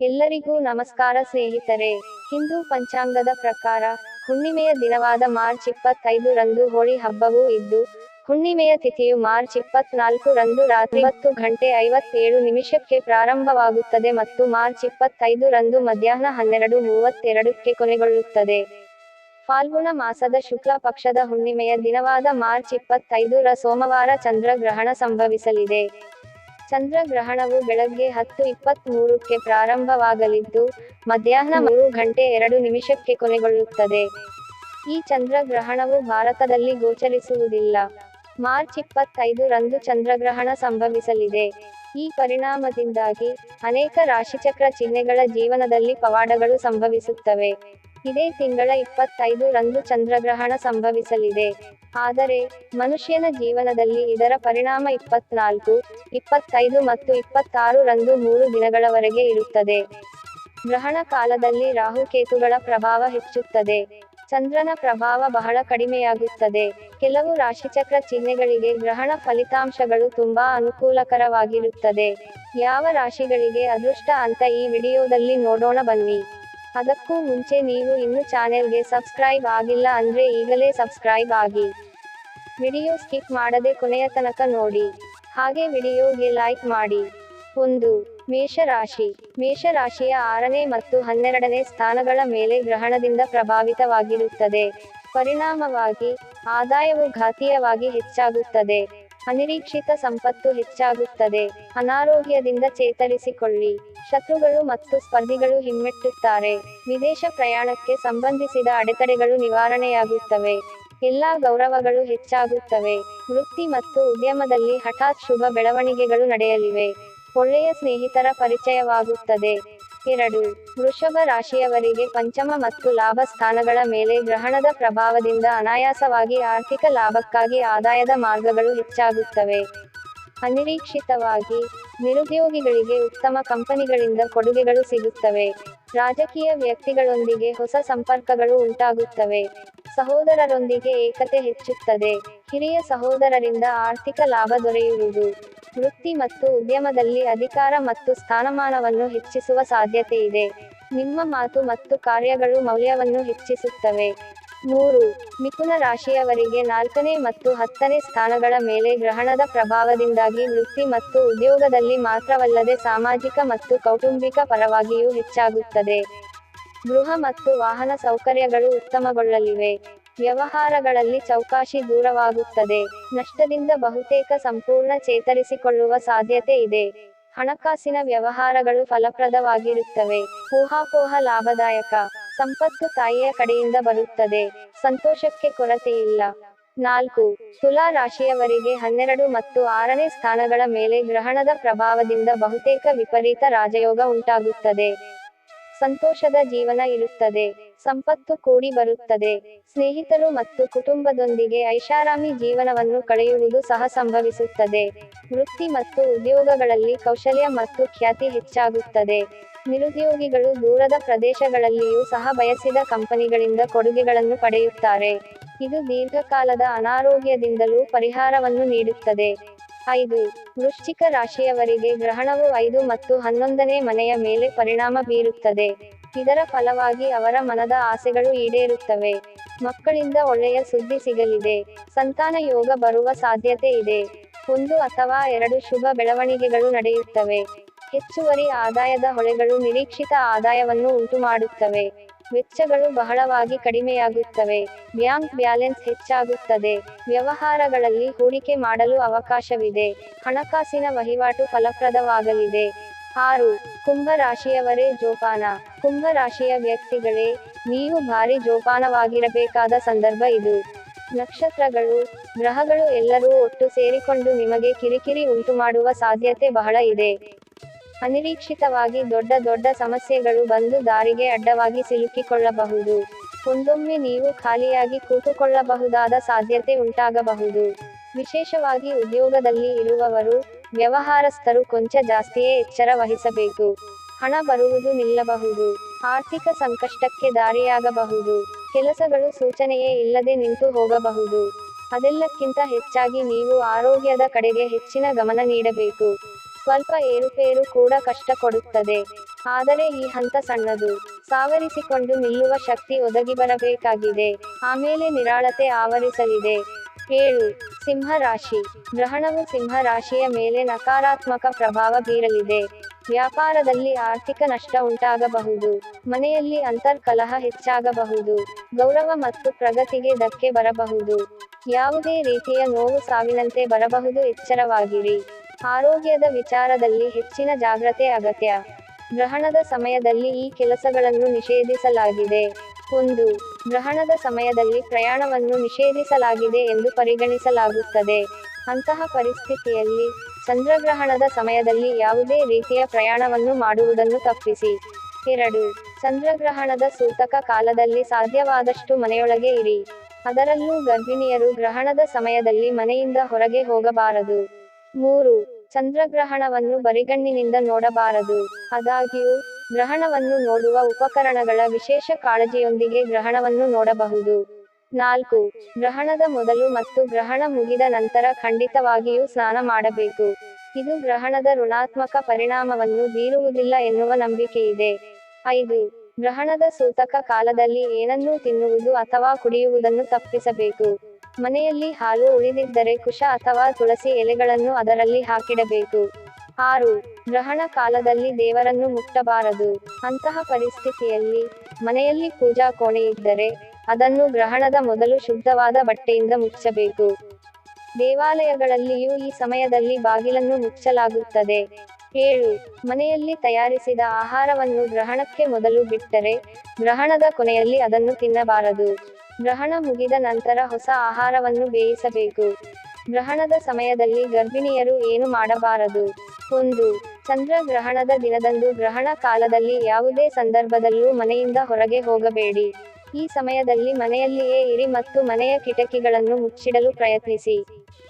ಎಲ್ಲರಿಗೂ ನಮಸ್ಕಾರ ಸ್ನೇಹಿತರೆ. ಹಿಂದೂ ಪಂಚಾಂಗದ ಪ್ರಕಾರ ಹುಣ್ಣಿಮೆಯ ದಿನವಾದ ಮಾರ್ಚ್ ಇಪ್ಪತ್ತೈದು ರಂದು ಹೋಳಿ ಹಬ್ಬವೂ ಇದ್ದು, ಹುಣ್ಣಿಮೆಯ ತಿಥಿಯು ಮಾರ್ಚ್ ಇಪ್ಪತ್ನಾಲ್ಕು ರಂದು ರಾತ್ರಿ ಹತ್ತು ಗಂಟೆ ಐವತ್ತೇಳು ನಿಮಿಷಕ್ಕೆ ಪ್ರಾರಂಭವಾಗುತ್ತದೆ ಮತ್ತು ಮಾರ್ಚ್ ಇಪ್ಪತ್ತೈದು ರಂದು ಮಧ್ಯಾಹ್ನ ಹನ್ನೆರಡು ಮೂವತ್ತೆರಡಕ್ಕೆ ಕೊನೆಗೊಳ್ಳುತ್ತದೆ. ಫಾಲ್ಗುಣ ಮಾಸದ ಶುಕ್ಲ ಪಕ್ಷದ ಹುಣ್ಣಿಮೆಯ ದಿನವಾದ ಮಾರ್ಚ್ ಇಪ್ಪತ್ತೈದು ರ ಸೋಮವಾರ ಚಂದ್ರಗ್ರಹಣ ಸಂಭವಿಸಲಿದೆ. ಚಂದ್ರಗ್ರಹಣವು ಬೆಳಗ್ಗೆ ಹತ್ತು ಇಪ್ಪತ್ತ್ ಮೂರಕ್ಕೆ ಪ್ರಾರಂಭವಾಗಲಿದ್ದು, ಮಧ್ಯಾಹ್ನ ಮೂರು ಗಂಟೆ ಎರಡು ನಿಮಿಷಕ್ಕೆ ಕೊನೆಗೊಳ್ಳುತ್ತದೆ. ಈ ಚಂದ್ರಗ್ರಹಣವು ಭಾರತದಲ್ಲಿ ಗೋಚರಿಸುವುದಿಲ್ಲ. ಮಾರ್ಚ್ ಇಪ್ಪತ್ತೈದು ರಂದು ಚಂದ್ರಗ್ರಹಣ ಸಂಭವಿಸಲಿದೆ. ಈ ಪರಿಣಾಮದಿಂದಾಗಿ ಅನೇಕ ರಾಶಿಚಕ್ರ ಚಿಹ್ನೆಗಳ ಜೀವನದಲ್ಲಿ ಪವಾಡಗಳು ಸಂಭವಿಸುತ್ತವೆ. ಇದೇ ತಿಂಗಳ ಇಪ್ಪತ್ತೈದು ರಂದು ಚಂದ್ರಗ್ರಹಣ ಸಂಭವಿಸಲಿದೆ. ಆದರೆ, ಮನುಷ್ಯನ ಜೀವನದಲ್ಲಿ ಇದರ ಪರಿಣಾಮ ಇಪ್ಪತ್ನಾಲ್ಕು, ಇಪ್ಪತ್ತೈದು ಮತ್ತು ಇಪ್ಪತ್ತಾರು ರಂದು ಮೂರು ದಿನಗಳವರೆಗೆ ಇರುತ್ತದೆ. ಗ್ರಹಣ ಕಾಲದಲ್ಲಿ ರಾಹುಕೇತುಗಳ ಪ್ರಭಾವ ಹೆಚ್ಚುತ್ತದೆ. ಚಂದ್ರನ ಪ್ರಭಾವ ಬಹಳ ಕಡಿಮೆಯಾಗುತ್ತದೆ. ಕೆಲವು ರಾಶಿಚಕ್ರ ಚಿಹ್ನೆಗಳಿಗೆ ಗ್ರಹಣ ಫಲಿತಾಂಶಗಳು ತುಂಬಾ ಅನುಕೂಲಕರವಾಗಿರುತ್ತದೆ. ಯಾವ ರಾಶಿಗಳಿಗೆ ಅದೃಷ್ಟ ಅಂತ ಈ ವಿಡಿಯೋದಲ್ಲಿ ನೋಡೋಣ ಬನ್ನಿ. ಅದಕ್ಕೂ ಮುಂಚೆ ನೀವು ಇನ್ನು ಚಾನೆಲ್ಗೆ ಸಬ್ಸ್ಕ್ರೈಬ್ ಆಗಿಲ್ಲ ಅಂದ್ರೆ ಈಗಲೇ ಸಬ್ಸ್ಕ್ರೈಬ್ ಆಗಿ. ವಿಡಿಯೋ ಸ್ಕಿಪ್ ಮಾಡದೆ ಕೊನೆಯ ತನಕ ನೋಡಿ. ಹಾಗೆ ವಿಡಿಯೋಗೆ ಲೈಕ್ ಮಾಡಿ. ಒಂದು, ಮೇಷರಾಶಿ. ಮೇಷರಾಶಿಯ ಆರನೇ ಮತ್ತು ಹನ್ನೆರಡನೇ ಸ್ಥಾನಗಳ ಮೇಲೆ ಗ್ರಹಣದಿಂದ ಪ್ರಭಾವಿತವಾಗಿರುತ್ತದೆ. ಪರಿಣಾಮವಾಗಿ, ಆದಾಯವು ಘಾತೀಯವಾಗಿ ಹೆಚ್ಚಾಗುತ್ತದೆ. ಅನಿರೀಕ್ಷಿತ ಸಂಪತ್ತು ಹೆಚ್ಚಾಗುತ್ತದೆ. ಅನಾರೋಗ್ಯದಿಂದ ಚೇತರಿಸಿಕೊಳ್ಳಿ. ಶತ್ರುಗಳು ಮತ್ತು ಸ್ಪರ್ಧಿಗಳು ಹಿಮ್ಮೆಟ್ಟುತ್ತಾರೆ ವಿದೇಶ ಪ್ರಯಾಣಕ್ಕೆ ಸಂಬಂಧಿಸಿದ ಅಡೆತಡೆಗಳು ನಿವಾರಣೆಯಾಗುತ್ತವೆ. ಎಲ್ಲಾ ಗೌರವಗಳು ಹೆಚ್ಚಾಗುತ್ತವೆ. ವೃತ್ತಿ ಮತ್ತು ಉದ್ಯಮದಲ್ಲಿ ಹಠಾತ್ ಶುಭ ಬೆಳವಣಿಗೆಗಳು ನಡೆಯಲಿವೆ. ಒಳ್ಳೆಯ ಸ್ನೇಹಿತರ ಪರಿಚಯವಾಗುತ್ತದೆ. ಎರಡು, ವೃಷಭ ರಾಶಿಯವರಿಗೆ ಪಂಚಮ ಮತ್ತು ಲಾಭ ಸ್ಥಾನಗಳ ಮೇಲೆ ಗ್ರಹಣದ ಪ್ರಭಾವದಿಂದ ಅನಾಯಾಸವಾಗಿ ಆರ್ಥಿಕ ಲಾಭಕ್ಕಾಗಿ ಆದಾಯದ ಮಾರ್ಗಗಳು ಹೆಚ್ಚಾಗುತ್ತವೆ. ಅನಿರೀಕ್ಷಿತವಾಗಿ ನಿರುದ್ಯೋಗಿಗಳಿಗೆ ಉತ್ತಮ ಕಂಪನಿಗಳಿಂದ ಕೊಡುಗೆಗಳು ಸಿಗುತ್ತವೆ. ರಾಜಕೀಯ ವ್ಯಕ್ತಿಗಳೊಂದಿಗೆ ಹೊಸ ಸಂಪರ್ಕಗಳು ಉಂಟಾಗುತ್ತವೆ. ಸಹೋದರರೊಂದಿಗೆ ಏಕತೆ ಹೆಚ್ಚುತ್ತದೆ. ಹಿರಿಯ ಸಹೋದರರಿಂದ ಆರ್ಥಿಕ ಲಾಭ ದೊರೆಯುವುದು. ವೃತ್ತಿ ಮತ್ತು ಉದ್ಯಮದಲ್ಲಿ ಅಧಿಕಾರ ಮತ್ತು ಸ್ಥಾನಮಾನವನ್ನು ಹೆಚ್ಚಿಸುವ ಸಾಧ್ಯತೆ ಇದೆ. ನಿಮ್ಮ ಮಾತು ಮತ್ತು ಕಾರ್ಯಗಳು ಮೌಲ್ಯವನ್ನು ಹೆಚ್ಚಿಸುತ್ತವೆ. ಮೂರು, ಮಿಥುನ ರಾಶಿಯವರಿಗೆ ನಾಲ್ಕನೇ ಮತ್ತು ಹತ್ತನೇ ಸ್ಥಾನಗಳ ಮೇಲೆ ಗ್ರಹಣದ ಪ್ರಭಾವದಿಂದಾಗಿ ವೃತ್ತಿ ಮತ್ತು ಉದ್ಯೋಗದಲ್ಲಿ ಮಾತ್ರವಲ್ಲದೆ ಸಾಮಾಜಿಕ ಮತ್ತು ಕೌಟುಂಬಿಕ ಪರವಾಗಿಯೂ ಹೆಚ್ಚಾಗುತ್ತದೆ. ಗೃಹ ಮತ್ತು ವಾಹನ ಸೌಕರ್ಯಗಳು ಉತ್ತಮಗೊಳ್ಳಲಿವೆ. ವ್ಯವಹಾರಗಳಲ್ಲಿ ಚೌಕಾಶಿ ದೂರವಾಗುತ್ತದೆ. ನಷ್ಟದಿಂದ ಬಹುತೇಕ ಸಂಪೂರ್ಣ ಚೇತರಿಸಿಕೊಳ್ಳುವ ಸಾಧ್ಯತೆ ಇದೆ. ಹಣಕಾಸಿನ ವ್ಯವಹಾರಗಳು ಫಲಪ್ರದವಾಗಿರುತ್ತವೆ. ಊಹಾಪೋಹ ಲಾಭದಾಯಕ. ಸಂಪತ್ತು ತಾಯಿಯ ಕಡೆಯಿಂದ ಬರುತ್ತದೆ. ಸಂತೋಷಕ್ಕೆ ಕೊರತೆ ಇಲ್ಲ. ನಾಲ್ಕು, ತುಲಾ ರಾಶಿಯವರಿಗೆ ಹನ್ನೆರಡು ಮತ್ತು ಆರನೇ ಸ್ಥಾನಗಳ ಮೇಲೆ ಗ್ರಹಣದ ಪ್ರಭಾವದಿಂದ ಬಹುತೇಕ ವಿಪರೀತ ರಾಜಯೋಗ ಉಂಟಾಗುತ್ತದೆ. ಸಂತೋಷದ ಜೀವನ ಇರುತ್ತದೆ. ಸಂಪತ್ತು ಕೂಡಿ ಬರುತ್ತದೆ. ಸ್ನೇಹಿತರು ಮತ್ತು ಕುಟುಂಬದೊಂದಿಗೆ ಐಷಾರಾಮಿ ಜೀವನವನ್ನು ಕಳೆಯುವುದು ಸಹ ಸಂಭವಿಸುತ್ತದೆ. ವೃತ್ತಿ ಮತ್ತು ಉದ್ಯೋಗಗಳಲ್ಲಿ ಕೌಶಲ್ಯ ಮತ್ತು ಖ್ಯಾತಿ ಹೆಚ್ಚಾಗುತ್ತದೆ. ನಿರುದ್ಯೋಗಿಗಳು ದೂರದ ಪ್ರದೇಶಗಳಲ್ಲಿಯೂ ಸಹ ಬಯಸಿದ ಕಂಪನಿಗಳಿಂದ ಕೊಡುಗೆಗಳನ್ನು ಪಡೆಯುತ್ತಾರೆ. ಇದು ದೀರ್ಘಕಾಲದ ಅನಾರೋಗ್ಯದಿಂದಲೂ ಪರಿಹಾರವನ್ನು ನೀಡುತ್ತದೆ. ಐದು, ವೃಶ್ಚಿಕ ರಾಶಿಯವರಿಗೆ ಗ್ರಹಣವು ಐದು ಮತ್ತು ಹನ್ನೊಂದನೇ ಮನೆಯ ಮೇಲೆ ಪರಿಣಾಮ ಬೀರುತ್ತದೆ. ಇದರ ಫಲವಾಗಿ ಅವರ ಮನದ ಆಸೆಗಳು ಈಡೇರುತ್ತವೆ. ಮಕ್ಕಳಿಂದ ಒಳ್ಳೆಯ ಸುದ್ದಿ ಸಿಗಲಿದೆ. ಸಂತಾನ ಯೋಗ ಬರುವ ಸಾಧ್ಯತೆ ಇದೆ. ಒಂದು ಅಥವಾ ಎರಡು ಶುಭ ಬೆಳವಣಿಗೆಗಳು ನಡೆಯುತ್ತವೆ. ಹೆಚ್ಚುವರಿ ಆದಾಯದ ಹೊಳೆಗಳು ನಿರೀಕ್ಷಿತ ಆದಾಯವನ್ನು ಉಂಟುಮಾಡುತ್ತವೆ. ವೆಚ್ಚಗಳು ಬಹಳವಾಗಿ ಕಡಿಮೆಯಾಗುತ್ತವೆ. ಬ್ಯಾಂಕ್ ಬ್ಯಾಲೆನ್ಸ್ ಹೆಚ್ಚಾಗುತ್ತದೆ. ವ್ಯವಹಾರಗಳಲ್ಲಿ ಹೂಡಿಕೆ ಮಾಡಲು ಅವಕಾಶವಿದೆ. ಹಣಕಾಸಿನ ವಹಿವಾಟು ಫಲಪ್ರದವಾಗಲಿದೆ. ಆರು ಕುಂಭ ರಾಶಿಯವರೇ ಜೋಪಾನ. ಕುಂಭ ರಾಶಿಯ ವ್ಯಕ್ತಿಗಳೇ, ನೀವು ಭಾರಿ ಜೋಪಾನವಾಗಿರಬೇಕಾದ ಸಂದರ್ಭ ಇದು. ನಕ್ಷತ್ರಗಳು, ಗ್ರಹಗಳು ಎಲ್ಲರೂ ಒಟ್ಟು ಸೇರಿಕೊಂಡು ನಿಮಗೆ ಕಿರಿಕಿರಿ ಉಂಟುಮಾಡುವ ಸಾಧ್ಯತೆ ಬಹಳ ಇದೆ. ಅನಿರೀಕ್ಷಿತವಾಗಿ ದೊಡ್ಡ ದೊಡ್ಡ ಸಮಸ್ಯೆಗಳು ಬಂದು ದಾರಿಗೆ ಅಡ್ಡವಾಗಿ ಸಿಲುಕಿಕೊಳ್ಳಬಹುದು. ಒಂದೊಮ್ಮೆ ನೀವು ಖಾಲಿಯಾಗಿ ಕೂತುಕೊಳ್ಳಬಹುದಾದ ಸಾಧ್ಯತೆ ಉಂಟಾಗಬಹುದು. ವಿಶೇಷವಾಗಿ ಉದ್ಯೋಗದಲ್ಲಿ ಇರುವವರು, ವ್ಯವಹಾರಸ್ಥರು ಕೊಂಚ ಜಾಸ್ತಿಯೇ ಎಚ್ಚರ ವಹಿಸಬೇಕು. ಹಣ ಬರುವುದು ನಿಲ್ಲಬಹುದು. ಆರ್ಥಿಕ ಸಂಕಷ್ಟಕ್ಕೆ ದಾರಿಯಾಗಬಹುದು. ಕೆಲಸಗಳು ಸೂಚನೆಯೇ ಇಲ್ಲದೆ ನಿಂತು ಹೋಗಬಹುದು. ಅದೆಲ್ಲಕ್ಕಿಂತ ಹೆಚ್ಚಾಗಿ ನೀವು ಆರೋಗ್ಯದ ಕಡೆಗೆ ಹೆಚ್ಚಿನ ಗಮನ ನೀಡಬೇಕು. ಸ್ವಲ್ಪ ಏರುಪೇರು ಕೂಡ ಕಷ್ಟ ಕೊಡುತ್ತದೆ. ಆದರೆ ಈ ಹಂತ ಸಣ್ಣದು. ಸಾವರಿಸಿಕೊಂಡು ನಿಲ್ಲುವ ಶಕ್ತಿ ಒದಗಿಬರಬೇಕಾಗಿದೆ ಆಮೇಲೆ ನಿರಾಳತೆ ಆವರಿಸಲಿದೆ. ಏಳು ಸಿಂಹ ರಾಶಿ ಗ್ರಹಣವು ಸಿಂಹ ರಾಶಿಯ ಮೇಲೆ ನಕಾರಾತ್ಮಕ ಪ್ರಭಾವ ಬೀರಲಿದೆ. ವ್ಯಾಪಾರದಲ್ಲಿ ಆರ್ಥಿಕ ನಷ್ಟ ಉಂಟಾಗಬಹುದು. ಮನೆಯಲ್ಲಿ ಅಂತರ್ಕಲಹ ಹೆಚ್ಚಾಗಬಹುದು. ಗೌರವ ಮತ್ತು ಪ್ರಗತಿಗೆ ಧಕ್ಕೆ ಬರಬಹುದು. ಯಾವುದೇ ರೀತಿಯ ನೋವು ಸಾವಿನಂತೆ ಬರಬಹುದು. ಎಚ್ಚರವಾಗಿರಿ. ಆರೋಗ್ಯದ ವಿಚಾರದಲ್ಲಿ ಹೆಚ್ಚಿನ ಜಾಗ್ರತೆ ಅಗತ್ಯ. ಗ್ರಹಣದ ಸಮಯದಲ್ಲಿ ಈ ಕೆಲಸಗಳನ್ನು ನಿಷೇಧಿಸಲಾಗಿದೆ. ಒಂದು, ಗ್ರಹಣದ ಸಮಯದಲ್ಲಿ ಪ್ರಯಾಣವನ್ನು ನಿಷೇಧಿಸಲಾಗಿದೆ ಎಂದು ಪರಿಗಣಿಸಲಾಗುತ್ತದೆ. ಅಂತಹ ಪರಿಸ್ಥಿತಿಯಲ್ಲಿ ಚಂದ್ರಗ್ರಹಣದ ಸಮಯದಲ್ಲಿ ಯಾವುದೇ ರೀತಿಯ ಪ್ರಯಾಣವನ್ನು ಮಾಡುವುದನ್ನು ತಪ್ಪಿಸಿ. ಎರಡು, ಚಂದ್ರಗ್ರಹಣದ ಸೂತಕ ಕಾಲದಲ್ಲಿ ಸಾಧ್ಯವಾದಷ್ಟು ಮನೆಯೊಳಗೆ ಇರಿ. ಅದರಲ್ಲೂ ಗರ್ಭಿಣಿಯರು ಗ್ರಹಣದ ಸಮಯದಲ್ಲಿ ಮನೆಯಿಂದ ಹೊರಗೆ ಹೋಗಬಾರದು. ಮೂರು, ಚಂದ್ರಗ್ರಹಣವನ್ನು ಬರಿಗಣ್ಣಿನಿಂದ ನೋಡಬಾರದು. ಆದಾಗ್ಯೂ, ಗ್ರಹಣವನ್ನು ನೋಡುವ ಉಪಕರಣಗಳ ವಿಶೇಷ ಕಾಳಜಿಯೊಂದಿಗೆ ಗ್ರಹಣವನ್ನು ನೋಡಬಹುದು. ನಾಲ್ಕು, ಗ್ರಹಣದ ಮೊದಲು ಮತ್ತು ಗ್ರಹಣ ಮುಗಿದ ನಂತರ ಖಂಡಿತವಾಗಿಯೂ ಸ್ನಾನ ಮಾಡಬೇಕು. ಇದು ಗ್ರಹಣದ ಋಣಾತ್ಮಕ ಪರಿಣಾಮವನ್ನು ಬೀರುವುದಿಲ್ಲ ಎನ್ನುವ ನಂಬಿಕೆಯಿದೆ. ಐದು, ಗ್ರಹಣದ ಸೂತಕ ಕಾಲದಲ್ಲಿ ಏನನ್ನೂ ತಿನ್ನುವುದು ಅಥವಾ ಕುಡಿಯುವುದನ್ನು ತಪ್ಪಿಸಬೇಕು. ಮನೆಯಲ್ಲಿ ಹಾಲು ಉಳಿದಿದ್ದರೆ ಕುಶ ಅಥವಾ ತುಳಸಿ ಎಲೆಗಳನ್ನು ಅದರಲ್ಲಿ ಹಾಕಿಡಬೇಕು. ಆರು, ಗ್ರಹಣ ಕಾಲದಲ್ಲಿ ದೇವರನ್ನು ಮುಟ್ಟಬಾರದು. ಅಂತಹ ಪರಿಸ್ಥಿತಿಯಲ್ಲಿ ಮನೆಯಲ್ಲಿ ಪೂಜಾ ಕೋಣೆ ಇದ್ದರೆ ಅದನ್ನು ಗ್ರಹಣದ ಮೊದಲು ಶುದ್ಧವಾದ ಬಟ್ಟೆಯಿಂದ ಮುಚ್ಚಬೇಕು. ದೇವಾಲಯಗಳಲ್ಲಿಯೂ ಈ ಸಮಯದಲ್ಲಿ ಬಾಗಿಲನ್ನು ಮುಚ್ಚಲಾಗುತ್ತದೆ. ಏಳು, ಮನೆಯಲ್ಲಿ ತಯಾರಿಸಿದ ಆಹಾರವನ್ನು ಗ್ರಹಣಕ್ಕೆ ಮೊದಲು ಬಿಟ್ಟರೆ ಗ್ರಹಣದ ಕೊನೆಯಲ್ಲಿ ಅದನ್ನು ತಿನ್ನಬಾರದು. ಗ್ರಹಣ ಮುಗಿದ ನಂತರ ಹೊಸ ಆಹಾರವನ್ನು ಬೇಯಿಸಬೇಕು. ಗ್ರಹಣದ ಸಮಯದಲ್ಲಿ ಗರ್ಭಿಣಿಯರು ಏನು ಮಾಡಬಾರದು? ಒಂದು ಚಂದ್ರಗ್ರಹಣದ ದಿನದಂದು ಗ್ರಹಣ ಕಾಲದಲ್ಲಿ ಯಾವುದೇ ಸಂದರ್ಭದಲ್ಲೂ ಮನೆಯಿಂದ ಹೊರಗೆ ಹೋಗಬೇಡಿ. ಈ ಸಮಯದಲ್ಲಿ ಮನೆಯಲ್ಲಿಯೇ ಇರಿ ಮತ್ತು ಮನೆಯ ಕಿಟಕಿಗಳನ್ನು ಮುಚ್ಚಿಡಲು ಪ್ರಯತ್ನಿಸಿ.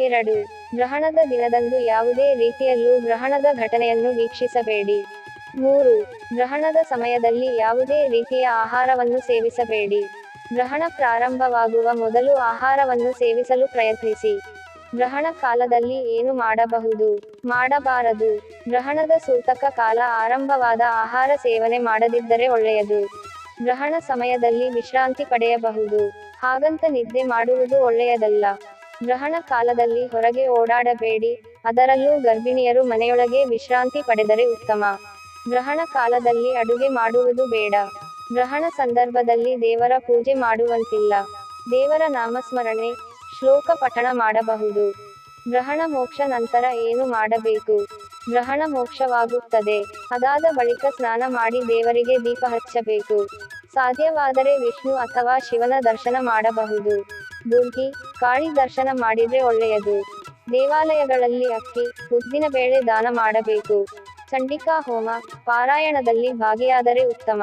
ಎರಡು, ಗ್ರಹಣದ ದಿನದಂದು ಯಾವುದೇ ರೀತಿಯಲ್ಲೂ ಗ್ರಹಣದ ಘಟನೆಯನ್ನು ವೀಕ್ಷಿಸಬೇಡಿ. ಮೂರು, ಗ್ರಹಣದ ಸಮಯದಲ್ಲಿ ಯಾವುದೇ ರೀತಿಯ ಆಹಾರವನ್ನು ಸೇವಿಸಬೇಡಿ. ಗ್ರಹಣ ಪ್ರಾರಂಭವಾಗುವ ಮೊದಲು ಆಹಾರವನ್ನು ಸೇವಿಸಲು ಪ್ರಯತ್ನಿಸಿ. ಗ್ರಹಣ ಕಾಲದಲ್ಲಿ ಏನು ಮಾಡಬಹುದು? ಮಾಡಬಾರದು. ಗ್ರಹಣದ ಸೂತಕ ಕಾಲ ಆರಂಭವಾದ ಆಹಾರ ಸೇವನೆ ಮಾಡದಿದ್ದರೆ ಒಳ್ಳೆಯದು. ಗ್ರಹಣ ಸಮಯದಲ್ಲಿ ವಿಶ್ರಾಂತಿ ಪಡೆಯಬಹುದು. ಹಾಗಂತ ನಿದ್ದೆ ಮಾಡುವುದು ಒಳ್ಳೆಯದಲ್ಲ. ಗ್ರಹಣ ಕಾಲದಲ್ಲಿ ಹೊರಗೆ ಓಡಾಡಬೇಡಿ. ಅದರಲ್ಲೂ ಗರ್ಭಿಣಿಯರು ಮನೆಯೊಳಗೆ ವಿಶ್ರಾಂತಿ ಪಡೆದರೆ ಉತ್ತಮ. ಗ್ರಹಣ ಕಾಲದಲ್ಲಿ ಅಡುಗೆ ಮಾಡುವುದು ಬೇಡ. ಗ್ರಹಣ ಸಂದರ್ಭದಲ್ಲಿ ದೇವರ ಪೂಜೆ ಮಾಡುವಂತಿಲ್ಲ. ದೇವರ ನಾಮಸ್ಮರಣೆ, ಶ್ಲೋಕ ಪಠಣ ಮಾಡಬಹುದು. ಗ್ರಹಣ ಮೋಕ್ಷ ನಂತರ ಏನು ಮಾಡಬೇಕು? ಗ್ರಹಣ ಮೋಕ್ಷವಾಗುತ್ತದೆ. ಅದಾದ ಬಳಿಕ ಸ್ನಾನ ಮಾಡಿ ದೇವರಿಗೆ ದೀಪ ಹಚ್ಚಬೇಕು. ಸಾಧ್ಯವಾದರೆ ವಿಷ್ಣು ಅಥವಾ ಶಿವನ ದರ್ಶನ ಮಾಡಬಹುದು. ದುರ್ಗಿ ಕಾಳಿ ದರ್ಶನ ಮಾಡಿದ್ರೆ ಒಳ್ಳೆಯದು. ದೇವಾಲಯಗಳಲ್ಲಿ ಅಕ್ಕಿ, ಉದ್ದಿನ ಬೇಳೆ ದಾನ ಮಾಡಬೇಕು. ಚಂಡಿಕಾ ಹೋಮ, ಪಾರಾಯಣದಲ್ಲಿ ಭಾಗಿಯಾದರೆ ಉತ್ತಮ.